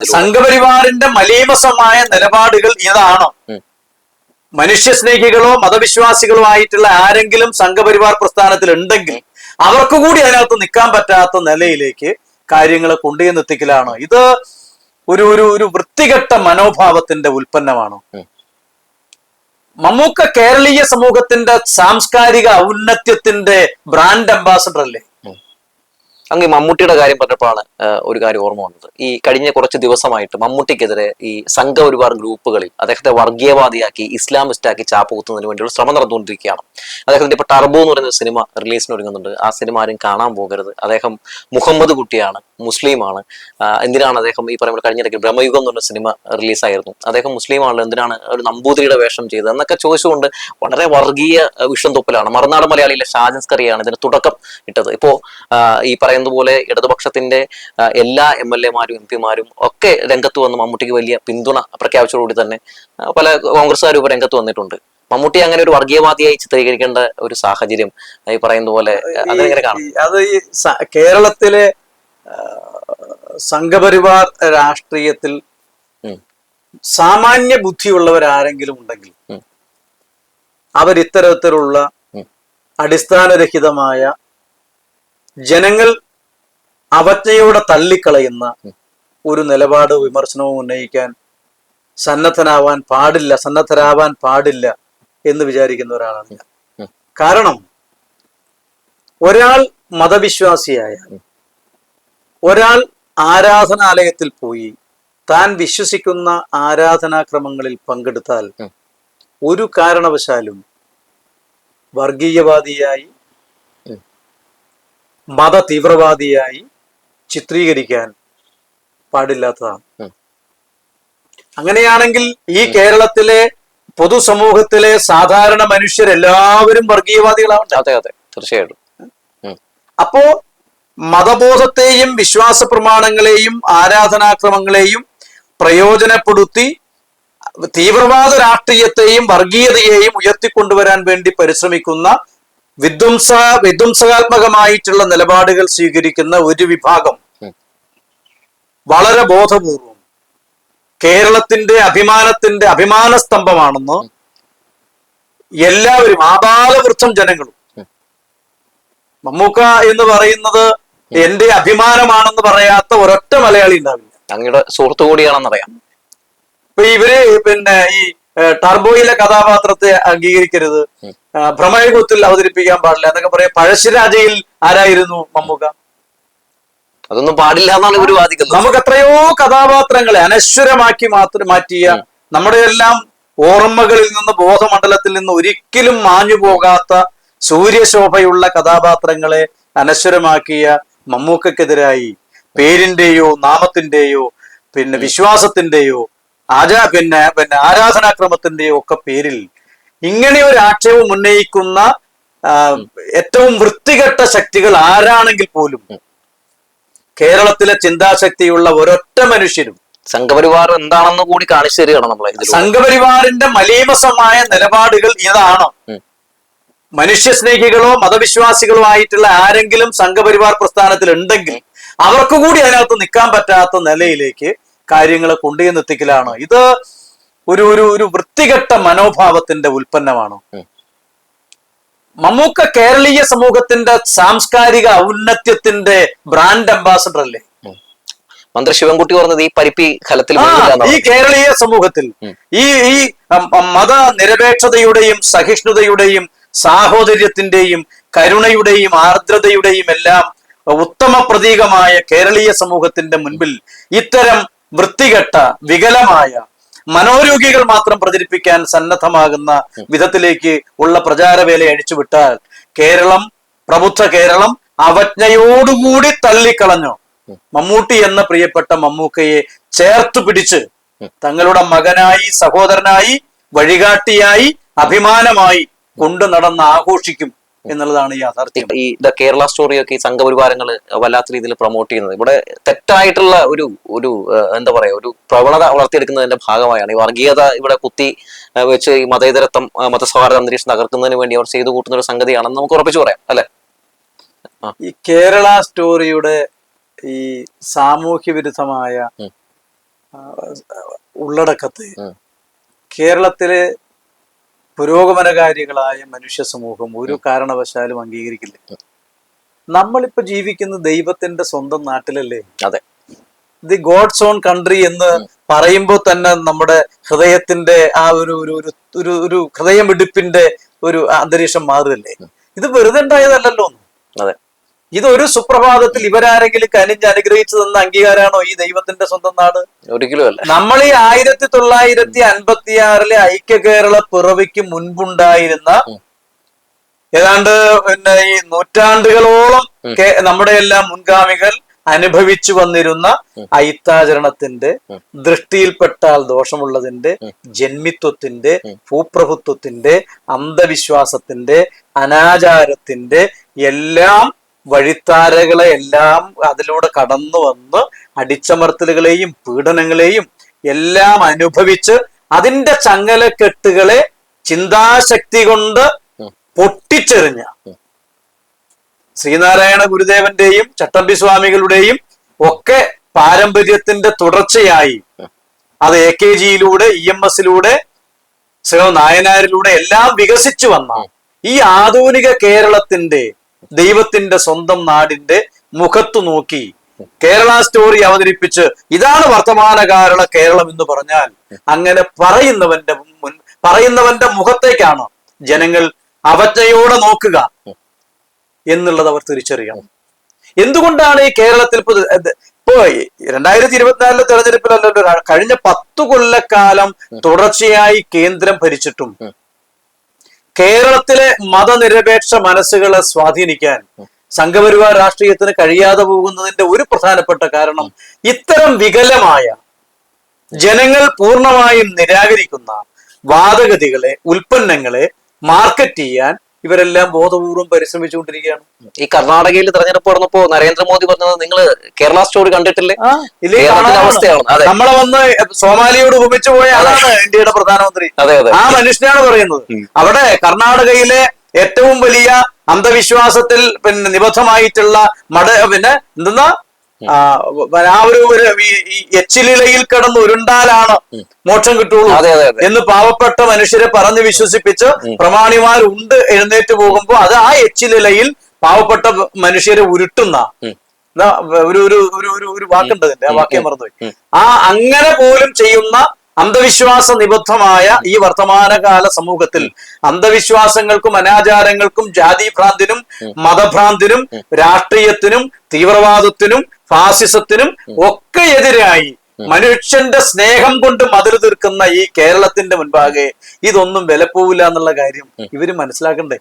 സംഘപരിവാറിന്റെ മലീമസമായ നിലപാടുകൾ ഇതാണോ? മനുഷ്യ മനുഷ്യസ്നേഹികളോ മതവിശ്വാസികളോ ആയിട്ടുള്ള ആരെങ്കിലും സംഘപരിവാർ പ്രസ്ഥാനത്തിൽ ഉണ്ടെങ്കിൽ അവർക്ക് കൂടി അതിനകത്ത് നിൽക്കാൻ പറ്റാത്ത നിലയിലേക്ക് കാര്യങ്ങളെ കൊണ്ടുചെന്നെത്തിക്കലാണ് ഇത് ഒരു ഒരു ഒരു വൃത്തികെട്ട മനോഭാവത്തിന്റെ ഉൽപ്പന്നമാണോ. മമ്മൂക്ക കേരളീയ സമൂഹത്തിന്റെ സാംസ്കാരിക ഔന്നത്യത്തിന്റെ ബ്രാൻഡ് അംബാസഡർ അല്ലേ അങ്ങ് മമ്മൂട്ടിയുടെ കാര്യം പറഞ്ഞപ്പോഴാണ് ഒരു കാര്യം ഓർമ്മ വന്നത്. ഈ കഴിഞ്ഞ കുറച്ച് ദിവസമായിട്ട് മമ്മൂട്ടിക്കെതിരെ ഈ സംഘ ഒരുപാട് ഗ്രൂപ്പുകളിൽ അദ്ദേഹത്തെ വർഗീയവാദിയാക്കി ഇസ്ലാമിസ്റ്റാക്കി ചാപ്പ് കുത്തുന്നതിന് വേണ്ടിയുള്ള ശ്രമം നടന്നുകൊണ്ടിരിക്കുകയാണ്. അദ്ദേഹത്തിന്റെ ഇപ്പൊ ടർബോ എന്ന് പറയുന്ന സിനിമ റിലീസിന് ഒരുങ്ങുന്നുണ്ട്. ആ സിനിമ ആരും കാണാൻ പോകരുത്. അദ്ദേഹം മുഹമ്മദ് കുട്ടിയാണ് മുസ്ലിമാണ്. എന്തിനാണ് അദ്ദേഹം ഈ പറയുമ്പോൾ കഴിഞ്ഞിടയ്ക്ക് ബ്രഹ്മയുഗം എന്ന് പറഞ്ഞ സിനിമ റിലീസായിരുന്നു. അദ്ദേഹം മുസ്ലിമാണല്ലോ എന്തിനാണ് ഒരു നമ്പൂതിരിയുടെ വേഷം ചെയ്തത് എന്നൊക്കെ ചോദിച്ചുകൊണ്ട് വളരെ വർഗീയ വിഷം തൊപ്പിലാണ്. മറുനാട് മലയാളിയിലെ ഷാജൻസ് കറിയാണ് ഇതിന് തുടക്കം ഇട്ടത്. ഇപ്പോ ഈ ഈ പറയുന്നത് പോലെ ഇടതുപക്ഷത്തിന്റെ എല്ലാ എം എൽ എമാരും എം പിമാരും ഒക്കെ രംഗത്ത് വന്ന് മമ്മൂട്ടിക്ക് വലിയ പിന്തുണ പ്രഖ്യാപിച്ചതോടുകൂടി തന്നെ പല കോൺഗ്രസ്സുകാരും ഇപ്പൊ രംഗത്ത് വന്നിട്ടുണ്ട് മമ്മൂട്ടി അങ്ങനെ ഒരു വർഗീയവാദിയായി ചിത്രീകരിക്കേണ്ട ഒരു സാഹചര്യം ഈ പറയുന്ന പോലെ അതെങ്ങനെ കാണും ഈ- അത് ഈ കേരളത്തിലെ സംഘപരിവാർ രാഷ്ട്രീയത്തിൽ. സാമാന്യ ബുദ്ധിയുള്ളവരാരെങ്കിലും ഉണ്ടെങ്കിൽ അവർ അവരിത്തരത്തിലുള്ള. അടിസ്ഥാനരഹിതമായ ജനങ്ങൾ അവജ്ഞയോടെ തള്ളിക്കളയുന്ന ഒരു നിലപാട് വിമർശനവും ഉന്നയിക്കാൻ സന്നദ്ധനാവാൻ പാടില്ല സന്നദ്ധരാവാൻ പാടില്ല എന്ന് വിചാരിക്കുന്ന ഒരാളാണ് ഞാൻ കാരണം ഒരാൾ മതവിശ്വാസിയായ ഒരാൾ ആരാധനാലയത്തിൽ പോയി താൻ വിശ്വസിക്കുന്ന ആരാധനാക്രമങ്ങളിൽ പങ്കെടുത്താൽ ഒരു കാരണവശാലും വർഗീയവാദിയായി. മത തീവ്രവാദിയായി ചിത്രീകരിക്കാൻ പാടില്ലാത്തതാണ്. അങ്ങനെയാണെങ്കിൽ ഈ കേരളത്തിലെ പൊതുസമൂഹത്തിലെ സാധാരണ മനുഷ്യരെല്ലാവരും വർഗീയവാദികളാവണ്ട അതെ അതെ. തീർച്ചയായിട്ടും. അപ്പോ മതബോധത്തെയും വിശ്വാസ പ്രമാണങ്ങളെയും ആരാധനാക്രമങ്ങളെയും പ്രയോജനപ്പെടുത്തി തീവ്രവാദ രാഷ്ട്രീയത്തെയും വർഗീയതയെയും ഉയർത്തിക്കൊണ്ടുവരാൻ വേണ്ടി പരിശ്രമിക്കുന്ന വിധ്വംസ വിധ്വംസകാത്മകമായിട്ടുള്ള നിലപാടുകൾ സ്വീകരിക്കുന്ന ഒരു വിഭാഗം വളരെ ബോധപൂർവം കേരളത്തിന്റെ അഭിമാനത്തിന്റെ അഭിമാന സ്തംഭമാണെന്ന് എല്ലാവരും ആപാലവൃത്തം ജനങ്ങളും മമ്മൂക്ക എന്ന് പറയുന്നത് എന്റെ അഭിമാനമാണെന്ന് പറയാത്ത ഒരൊറ്റ മലയാളി ഉണ്ടാവില്ല. അങ്ങയുടെ സുഹൃത്തു കൂടിയാണെന്നറിയാം. ഇപ്പൊ ഇവർ പിന്നെ ഈ ടർബോയിലെ കഥാപാത്രത്തെ അംഗീകരിക്കരുത്. ഭ്രമയകുത്തിൽ ഭ്രമയുഗത്തിൽ അവതരിപ്പിക്കാൻ പാടില്ല. എന്നൊക്കെ പറയാം പഴശ്ശിരാജയിൽ ആരായിരുന്നു മമ്മൂക്ക? അതൊന്നും പാടില്ല എന്നാണ് ഇവർ വാദിക്കുന്നത്. നമുക്ക് എത്രയോ കഥാപാത്രങ്ങളെ അനശ്വരമാക്കി മാത്രം മാറ്റിയ. നമ്മുടെ എല്ലാം ഓർമ്മകളിൽ നിന്ന് ബോധമണ്ഡലത്തിൽ നിന്ന് ഒരിക്കലും മാഞ്ഞു പോകാത്ത സൂര്യശോഭയുള്ള കഥാപാത്രങ്ങളെ അനശ്വരമാക്കിയ മമ്മൂക്കക്കെതിരായി പേരിന്റെയോ നാമത്തിന്റെയോ പിന്നെ വിശ്വാസത്തിന്റെയോ ആചാ പിന്നെ പിന്നെ ആരാധനാക്രമത്തിന്റെ ഒക്കെ പേരിൽ ഇങ്ങനെ ഒരു ആക്ഷേപം ഉന്നയിക്കുന്ന ഏറ്റവും വൃത്തികെട്ട ശക്തികൾ ആരാണെങ്കിൽ പോലും കേരളത്തിലെ ചിന്താശക്തിയുള്ള ഒരൊറ്റ മനുഷ്യരും സംഘപരിവാർ എന്താണെന്ന് കൂടി കാണിച്ചു തരികയാണ് നമ്മളെ സംഘപരിവാറിന്റെ മലീമസമായ നിലപാടുകൾ ഇതാണ്. മനുഷ്യ മനുഷ്യസ്നേഹികളോ മതവിശ്വാസികളോ ആയിട്ടുള്ള ആരെങ്കിലും സംഘപരിവാർ പ്രസ്ഥാനത്തിൽ ഉണ്ടെങ്കിൽ അവർക്ക് കൂടി അതിനകത്ത് നിൽക്കാൻ പറ്റാത്ത നിലയിലേക്ക് കാര്യങ്ങളെ കൊണ്ടുചെന്നെത്തിക്കലാണ് ഇത് ഒരു ഒരു ഒരു വൃത്തികെട്ട മനോഭാവത്തിന്റെ ഉൽപ്പന്നമാണ്. മമ്മൂക്ക കേരളീയ സമൂഹത്തിന്റെ സാംസ്കാരിക ഔന്നത്യത്തിന്റെ ബ്രാൻഡ് അംബാസഡർ അല്ലേ? മന്ത്രി ശിവൻകുട്ടി പറഞ്ഞത് ഈ പരിപ്പി ഫലത്തിൽ. ഈ കേരളീയ സമൂഹത്തിൽ ഈ ഈ മത നിരപേക്ഷതയുടെയും സഹിഷ്ണുതയുടെയും സാഹോദര്യത്തിന്റെയും കരുണയുടെയും ആർദ്രതയുടെയും എല്ലാം ഉത്തമ പ്രതീകമായ കേരളീയ സമൂഹത്തിന്റെ മുൻപിൽ ഇത്തരം വൃത്തികെട്ട വികലമായ മനോരോഗികൾ മാത്രം പ്രചരിപ്പിക്കാൻ സന്നദ്ധമാകുന്ന വിധത്തിലേക്ക് ഉള്ള പ്രചാരവേല അഴിച്ചുവിട്ടാൽ കേരളം പ്രബുദ്ധ കേരളം അവജ്ഞയോടുകൂടി തള്ളിക്കളഞ്ഞു. മമ്മൂട്ടി എന്ന പ്രിയപ്പെട്ട മമ്മൂക്കയെ ചേർത്തു പിടിച്ച് തങ്ങളുടെ മകനായി സഹോദരനായി വഴികാട്ടിയായി അഭിമാനമായി കൊണ്ടു നടന്ന് ആഘോഷിക്കും എന്നുള്ളതാണ് യാഥാർത്ഥ്യം. ഈ ദ കേരള സ്റ്റോറിയൊക്കെ ഈ സംഘപരിവാരങ്ങൾ വല്ലാത്ത രീതിയിൽ പ്രൊമോട്ട് ചെയ്യുന്നത്. ഇവിടെ തെറ്റായിട്ടുള്ള ഒരു ഒരു എന്താ പറയാ ഒരു പ്രവണത വളർത്തിയെടുക്കുന്നതിന്റെ ഭാഗമായാണ്. ഈ വർഗീയത ഇവിടെ കുത്തി വെച്ച് ഈ മതേതരത്വം മതസൗഹാർദ്ദ അന്തരീക്ഷം തകർക്കുന്നതിന് വേണ്ടി അവർ ചെയ്തു കൂട്ടുന്ന ഒരു സംഗതിയാണെന്ന് നമുക്ക് ഉറപ്പിച്ചു പറയാം അല്ലെ? ഈ കേരള സ്റ്റോറിയുടെ ഈ സാമൂഹ്യ വിരുദ്ധമായ ഉള്ളടക്കത്തെ കേരളത്തിലെ പുരോഗമനകാരികളായ മനുഷ്യ സമൂഹം ഒരു കാരണവശാലും അംഗീകരിക്കില്ല. നമ്മളിപ്പോ ജീവിക്കുന്ന ദൈവത്തിന്റെ സ്വന്തം നാട്ടിലല്ലേ? അതെ. ദി ഗോഡ്സ് ഓൺ കൺട്രി എന്ന് പറയുമ്പോൾ തന്നെ നമ്മുടെ ഹൃദയത്തിന്റെ ആ ഒരു ഒരു ഒരു ഒരു ഹൃദയമിടിപ്പിന്റെ ഒരു അന്തരീക്ഷം മാറുകയല്ലേ? ഇത് വെറുതെ ഉണ്ടായതല്ലല്ലോ. അതെ. ഇതൊരു സുപ്രഭാതത്തിൽ ഇവരാരെങ്കിലും കനിഞ്ഞ് അനുഗ്രഹിച്ചു തന്ന അംഗീകാരമാണോ ഈ ദൈവത്തിന്റെ സ്വന്തം നാട്? ഒരിക്കലും നമ്മൾ ഈ ആയിരത്തി തൊള്ളായിരത്തി അൻപത്തി ആറിലെ ഐക്യ കേരള പിറവിക്ക് മുൻപുണ്ടായിരുന്ന. ഏതാണ്ട് പിന്നെ ഈ നൂറ്റാണ്ടുകളോളം നമ്മുടെ എല്ലാം മുൻഗാമികൾ അനുഭവിച്ചു വന്നിരുന്ന ഐത്താചരണത്തിന്റെ ദൃഷ്ടിയിൽപ്പെട്ടാൽ ദോഷമുള്ളതിന്റെ ജന്മിത്വത്തിന്റെ ഭൂപ്രഭുത്വത്തിന്റെ അന്ധവിശ്വാസത്തിന്റെ അനാചാരത്തിന്റെ എല്ലാം വഴിത്താരകളെ എല്ലാം അതിലൂടെ കടന്നു വന്ന് അടിച്ചമർത്തലുകളെയും പീഡനങ്ങളെയും എല്ലാം അനുഭവിച്ച് അതിന്റെ ചങ്ങലക്കെട്ടുകളെ ചിന്താശക്തി കൊണ്ട്. പൊട്ടിച്ചെറിഞ്ഞ ശ്രീനാരായണ ഗുരുദേവന്റെയും ചട്ടമ്പി സ്വാമികളുടെയും ഒക്കെ പാരമ്പര്യത്തിന്റെ തുടർച്ചയായി അത് എ കെ ജിയിലൂടെ ഇ എം എസിലൂടെ ശ്രീ നായനാരിലൂടെ എല്ലാം വികസിച്ചു വന്ന ഈ ആധുനിക കേരളത്തിന്റെ ദൈവത്തിന്റെ സ്വന്തം നാടിന്റെ മുഖത്തു നോക്കി കേരള സ്റ്റോറി അവതരിപ്പിച്ച് ഇതാണ് വർത്തമാനകാല കേരളം എന്ന് പറഞ്ഞാൽ അങ്ങനെ പറയുന്നവന്റെ മുൻ പറയുന്നവന്റെ മുഖത്തേക്കാണ് ജനങ്ങൾ അവജ്ഞയോടെ നോക്കുക എന്നുള്ളത് അവർ തിരിച്ചറിയണം എന്തുകൊണ്ടാണ് ഈ കേരളത്തിൽ ഇപ്പൊ രണ്ടായിരത്തി ഇരുപത്തിനാലിലെ തെരഞ്ഞെടുപ്പിലല്ലോ കഴിഞ്ഞ പത്തു കൊല്ലക്കാലം തുടർച്ചയായി കേന്ദ്രം ഭരിച്ചിട്ടും. കേരളത്തിലെ മതനിരപേക്ഷ മനസ്സുകളെ സ്വാധീനിക്കാൻ സംഘപരിവാർ രാഷ്ട്രീയത്തിന് കഴിയാതെ പോകുന്നതിന്റെ ഒരു പ്രധാനപ്പെട്ട കാരണം ഇത്തരം വികലമായ ജനങ്ങൾ പൂർണമായും നിരാകരിക്കുന്ന വാദഗതികളെ ഉൽപ്പന്നങ്ങളെ മാർക്കറ്റ് ചെയ്യാൻ ഇവരെല്ലാം ബോധപൂർവം പരിശ്രമിച്ചുകൊണ്ടിരിക്കുകയാണ്. ഈ കർണാടകയിൽ തെരഞ്ഞെടുപ്പ് നടന്നപ്പോ നരേന്ദ്രമോദി പറഞ്ഞത് നിങ്ങൾ കേരള സ്റ്റോറി കണ്ടിട്ടില്ലേ? കേരളത്തിന്റെ അവസ്ഥയാണ്. നമ്മളെ വന്ന് സോമാലിയോട് ഉപമിച്ചു പോയ ആളാണ് ഇന്ത്യയുടെ പ്രധാനമന്ത്രി. അതെ അതെ. ആ മനുഷ്യനാണ് പറയുന്നത്. അവിടെ കർണാടകയിലെ ഏറ്റവും വലിയ അന്ധവിശ്വാസത്തിൽ പിന്നെ നിബദ്ധമായിട്ടുള്ള മട പിന്നെ എന്തെന്നാ? ആ ഒരു എച്ചിലിളയിൽ കിടന്ന് ഉരുണ്ടാലാണ് മോക്ഷം കിട്ടുള്ളൂ. എന്ന് പാവപ്പെട്ട മനുഷ്യരെ പറഞ്ഞ് വിശ്വസിപ്പിച്ച് പ്രമാണിമാരുണ്ട് എഴുന്നേറ്റ് പോകുമ്പോ അത് ആ എച്ചിലിളയിൽ പാവപ്പെട്ട മനുഷ്യരെ ഉരുട്ടുന്ന. ഒരു ഒരു ഒരു ഒരു ഒരു വാക്കുണ്ട് ആ വാക്യം മറന്നുപോയി. ആ അങ്ങനെ പോലും ചെയ്യുന്ന അന്ധവിശ്വാസ നിബദ്ധമായ ഈ വർത്തമാനകാല സമൂഹത്തിൽ അന്ധവിശ്വാസങ്ങൾക്കും അനാചാരങ്ങൾക്കും ജാതിഭ്രാന്തിനും മതഭ്രാന്തിനും രാഷ്ട്രീയത്തിനും തീവ്രവാദത്തിനും ഫാസിസത്തിനും ഒക്കെ എതിരായി മനുഷ്യന്റെ സ്നേഹം കൊണ്ട് മതിൽ തീർക്കുന്ന ഈ കേരളത്തിന്റെ മുൻപാകെ ഇതൊന്നും വിലപ്പോവില്ല എന്നുള്ള കാര്യം ഇവർ മനസ്സിലാക്കണ്ടേ?